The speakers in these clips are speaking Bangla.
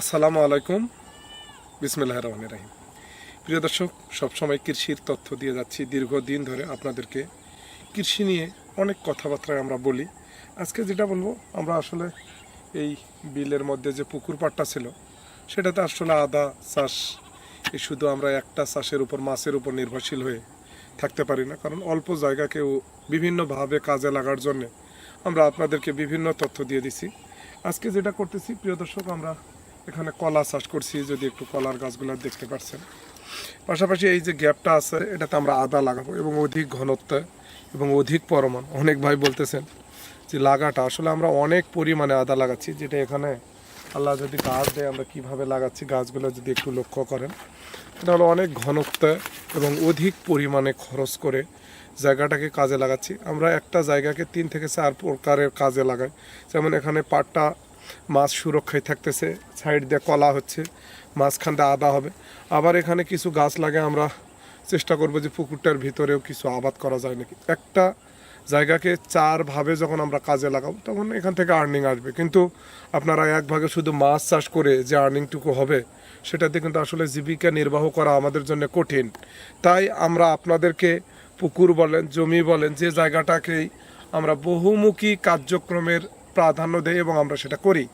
আসসালামু আলাইকুম। বিসমিল্লাহ রহমান রাহিম। প্রিয় দর্শক, সবসময় কৃষির তথ্য দিয়ে যাচ্ছি। দীর্ঘদিন ধরে আপনাদেরকে কৃষি নিয়ে অনেক কথাবার্তায় আমরা বলি। আজকে যেটা বলব, আমরা আসলে এই বিলের মধ্যে যে পুকুর পাড়টা ছিল, সেটাতে আসলে আদা চাষ, এই শুধু আমরা একটা চাষের উপর, মাছের উপর নির্ভরশীল হয়ে থাকতে পারি না। কারণ অল্প জায়গাকেও বিভিন্নভাবে কাজে লাগার জন্যে আমরা আপনাদেরকে বিভিন্ন তথ্য দিয়ে দিছি। আজকে যেটা করতেছি, প্রিয় দর্শক, আমরা এখানে কলা চাষ করছি, যদি একটু কলার গাছগুলো দেখতে পাচ্ছেন পাশাপাশি এই যে গ্যাপটা আছে, এটাতে আমরা আদা লাগাবো এবং অধিক ঘনত্ব এবং অধিক পরিমাণ। অনেক ভাই বলতেছেন যে লাগাটা, আসলে আমরা অনেক পরিমাণে আদা লাগাচ্ছি, যেটা এখানে আল্লাহ যদি গাছ দেয়, আমরা কীভাবে লাগাচ্ছি গাছগুলো যদি একটু লক্ষ্য করেন। এটা হলো অনেক ঘনত্ব এবং অধিক পরিমাণে খরচ করে জায়গাটাকে কাজে লাগাচ্ছি। আমরা একটা জায়গাকে তিন থেকে চার প্রকারের কাজে লাগাই। যেমন এখানে পাটটা মাছ সুরক্ষায় থাকতেছে, সাইড দিয়ে কলা হচ্ছে মাঝখান দিয়ে আদা হবে। আবার এখানে কিছু গাছ লাগে, আমরা চেষ্টা করব যে পুকুরটার ভিতরেও কিছু আবাদ করা যায় নাকি। একটা জায়গাকে চারভাবে যখন আমরা কাজে লাগাবো, তখন এখান থেকে আর্নিং আসবে। কিন্তু আপনারা এক ভাগে শুধু মাছ চাষ করে যে আর্নিংটুকু হবে, সেটাতে কিন্তু আসলে জীবিকা নির্বাহ করা আমাদের জন্য কঠিন। তাই আমরা আপনাদেরকে পুকুর বলেন, জমি বলেন, যে জায়গাটাকেই আমরা বহুমুখী কার্যক্রমের প্রাধান্য দেয় এবং আমরা সেটা করি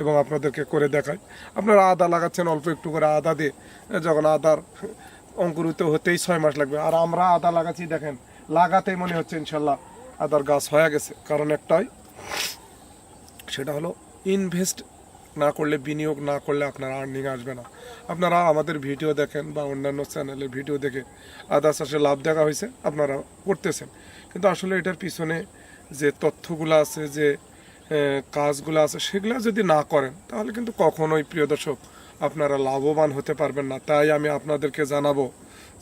এবং আপনাদেরকে করে দেখাই। আপনারা আদা লাগাচ্ছেন, অল্প একটু করে আদা দিয়ে, যখন আদার অঙ্কুরিত হতেই ছয় মাস লাগবে। আর আমরা আদা লাগাচ্ছি, দেখেন, লাগাতেই মনে হচ্ছে ইনশাল্লাহ আদার গাছ হয়ে গেছে। কারণ একটাই, সেটা হলো ইনভেস্ট না করলে, বিনিয়োগ না করলে আপনার আর্নিং আসবে না। আপনারা আমাদের ভিডিও দেখেন বা অন্যান্য চ্যানেলের ভিডিও দেখে আদা চাষে লাভ দেখা হয়েছে, আপনারা করতেছেন। কিন্তু আসলে এটার পিছনে যে তথ্যগুলো আছে, যে কাজগুলো আছে, সেগুলো যদি না করেন, তাহলে কিন্তু কখনোই প্রিয় দর্শক আপনারা লাভবান হতে পারবেন না। তাই আমি আপনাদেরকে জানাব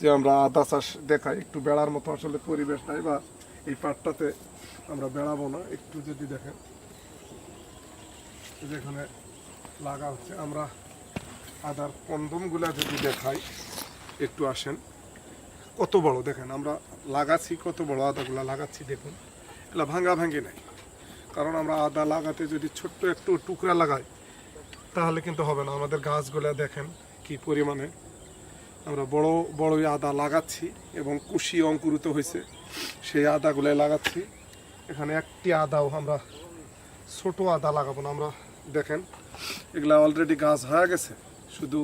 যে আমরা আদা চাষ দেখাই একটু বেড়ার মতো আসলে পরিবেশ নাই বা এই পাটটাতে আমরা বেড়াবো না। একটু যদি দেখেন যেখানে লাগা হচ্ছে, আমরা আদার কন্দমগুলা যদি দেখাই, একটু আসেন। কত বড় দেখেন, আমরা লাগাচ্ছি কত বড় আদাগুলা, লাগাচ্ছি দেখুন। এগুলা ভাঙ্গা ভাঙ্গি নাই। কারণ আমরা আদা লাগাতে যদি ছোট্ট একটু টুকরা লাগাই, তাহলে কিন্তু হবে না। আমাদের গাছগুলা দেখেন কি পরিমাণে। আমরা বড়, বড়ই আদা লাগাচ্ছি এবং কুশি অঙ্কুরিত হয়েছে, সেই আদাগুলাই লাগাচ্ছি। এখানে একটি আদাও আমরা, ছোট আদা লাগাবো না আমরা। দেখেন, এগুলা অলরেডি গাছ হয়ে গেছে। শুধু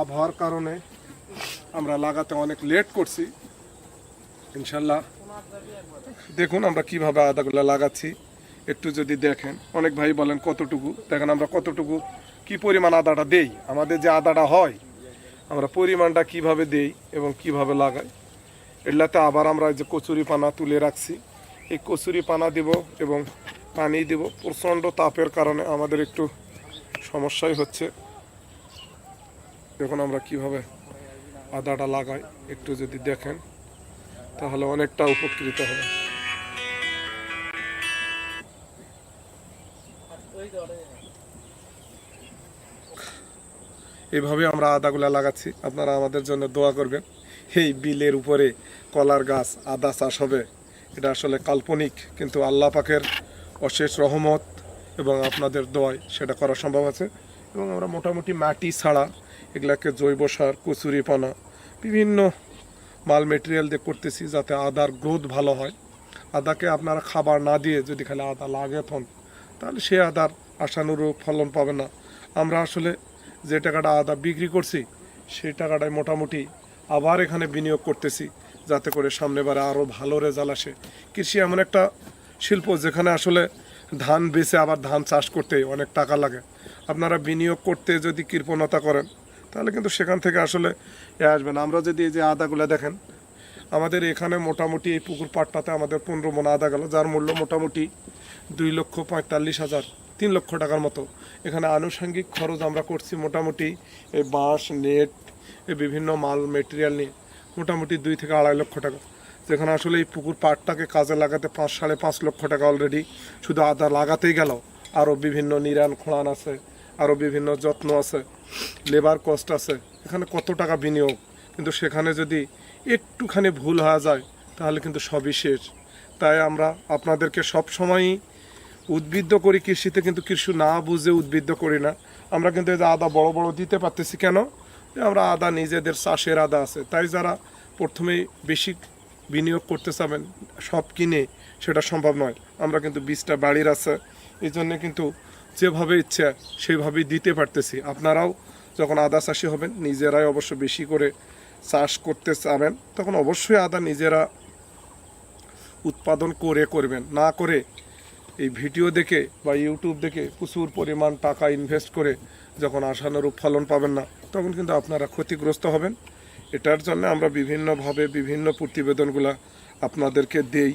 আবহাওয়ার কারণে আমরা লাগাতে অনেক লেট করছি। ইনশাল্লাহ। দেখুন আমরা কীভাবে আদাগুলো লাগাচ্ছি। একটু যদি দেখেন, অনেক ভাই বলেন কতটুকু, দেখেন আমরা কতটুকু, কি পরিমাণ আদাটা দেই? আমাদের যে আদাটা হয়, আমরা পরিমাণটা কীভাবে দেই এবং কীভাবে লাগাই? এগুলাতে আবার আমরা যে কচুরি পানা তুলে রাখছি। এই কচুরি পানা দিব এবং পানি দিব। প্রচণ্ড তাপের কারণে আমাদের একটু সমস্যাই হচ্ছে। এখন আমরা কীভাবে আদাটা লাগাই, একটু যদি দেখেন, তাহলে অনেকটা উপকৃত হবে। এইভাবে আমরা আদাগুলা লাগাচ্ছি। আপনারা আমাদের জন্য দোয়া করবেন। এই বিলের উপরে কলার গাছ, আদা চাষ হবে। এটা আসলে কাল্পনিক, কিন্তু আল্লাহ পাকের অশেষ রহমত এবং আপনাদের দোয়ায় সেটা করা সম্ভব আছে। এবং আমরা মোটামুটি মাটি ছাড়া এগুলাকে জৈব সার কচুরিপানা বিভিন্ন মাল মেটেরিয়াল দিয়ে করতেছি যাতে আদার গ্রোথ ভালো হয়। আদাকে আপনারা খাবার না দিয়ে যদি খালি আদা লাগে থন তাহলে সে আদার আশানুরূপ ফলন পাবে না। আমরা আসলে যে টাকাটা আদা বিক্রি করছি, সেই টাকাটাই মোটামুটি আবার এখানে বিনিয়োগ করতেছি, যাতে করে সামনেবারে আরও ভালো রেজাল্ট আসে। কৃষি এমন একটা শিল্প যেখানে আসলে ধান বেচে আবার ধান চাষ করতে অনেক টাকা লাগে। আপনারা বিনিয়োগ করতে যদি কৃপণতা করেন, তাহলে কিন্তু সেখান থেকে আসলে এ আসবে না। আমরা যদি এই যে আদাগুলো দেখেন, আমাদের এখানে মোটামুটি এই পুকুর পাড়টাতে আমাদের পনেরো মন আদা গেল, যার মূল্য মোটামুটি দুই লক্ষ পঁয়তাল্লিশ হাজার। তিন লক্ষ টাকার মতো। এখানে আনুষঙ্গিক খরচ আমরা করছি মোটামুটি এই বাঁশ, নেট বিভিন্ন মাল মেটেরিয়াল নিয়ে, মোটামুটি দুই থেকে আড়াই লক্ষ টাকা। যেখানে আসলে এই পুকুর পাড়টাকে কাজে লাগাতে পাঁচ, সাড়ে পাঁচ লক্ষ টাকা অলরেডি শুধু আদা লাগাতেই গেল। আরও বিভিন্ন নিরান খোঁড়ান আছে আরও বিভিন্ন যত্ন আছে লেবার কস্ট আছে। এখানে কত টাকা বিনিয়োগ? কিন্তু সেখানে যদি একটুখানি ভুল হয়ে যায়, তাহলে কিন্তু সবই শেষ। তাই আমরা আপনাদেরকে সব সময়ই উদ্বুদ্ধ করি কৃষিতে, কিন্তু কৃষি না বুঝে উদ্বুদ্ধ করি না। আমরা কিন্তু এই আদা বড় বড় দিতে পারতেছি কেন? আমরা আদা নিজেদের চাষের আদা আছে। তাই যারা প্রথমেই বেশি বিনিয়োগ করতে চাবেন, সব কিনে সেটা সম্ভব নয়। আমরা কিন্তু বীজটা বাড়ির আছে। এই জন্য কিন্তু যেভাবে ইচ্ছা সেইভাবেই দিতে পারতেছি। আপনারাও যখন আদা চাষি হবেন, নিজেরাই অবশ্য বেশি করে চাষ করতে চাবেন, তখন অবশ্যই আদা নিজেরা উৎপাদন করে করবেন। না করে এই ভিডিও দেখে বা ইউটিউব দেখে প্রচুর পরিমাণ টাকা ইনভেস্ট করে যখন আশানুরূপ ফলন পাবেন না, তখন কিন্তু আপনারা ক্ষতিগ্রস্ত হবেন। এটার জন্য আমরা বিভিন্নভাবে বিভিন্ন প্রতিবেদনগুলো আপনাদেরকে দেই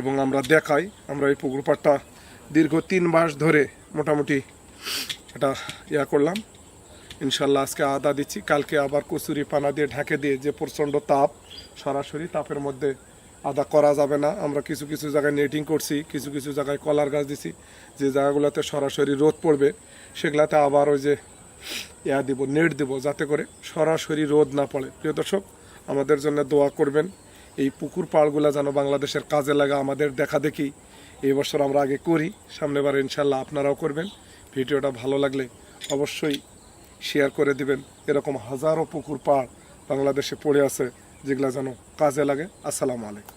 এবং আমরা দেখাই। আমরা এই পুকুর পাড়টা দীর্ঘ তিন মাস ধরে মোটামুটি এটা ইয়া করলাম। ইনশাল্লাহ আজকে আদা দিচ্ছি, কালকে আবার কচুরি পানা দিয়ে ঢাকে দিয়ে যে প্রচণ্ড তাপ, সরাসরি তাপের মধ্যে আদা করা যাবে না। আমরা কিছু কিছু জায়গায় নেটিং করছি, কিছু কিছু জায়গায় কলার গাছ দিছি। যে জায়গাগুলোতে সরাসরি রোদ পড়বে, সেগুলাতে আবার ওই যে ইয়া দিব নেট দিব যাতে করে সরাসরি রোদ না পড়ে। প্রিয় দর্শক, আমাদের জন্য দোয়া করবেন, এই পুকুর পাড়গুলো যেন বাংলাদেশের কাজে লাগা আমাদের দেখা দেখি। এই বছর আমরা আগে করি, সামনেবার ইনশাল্লাহ আপনারাও করবেন। ভিডিওটা ভালো লাগলে অবশ্যই শেয়ার করে দিবেন। এরকম হাজারো পুকুর পাড় বাংলাদেশে পড়ে আছে। যেগুলা যেন কাজে লাগে আসসালামু আলাইকুম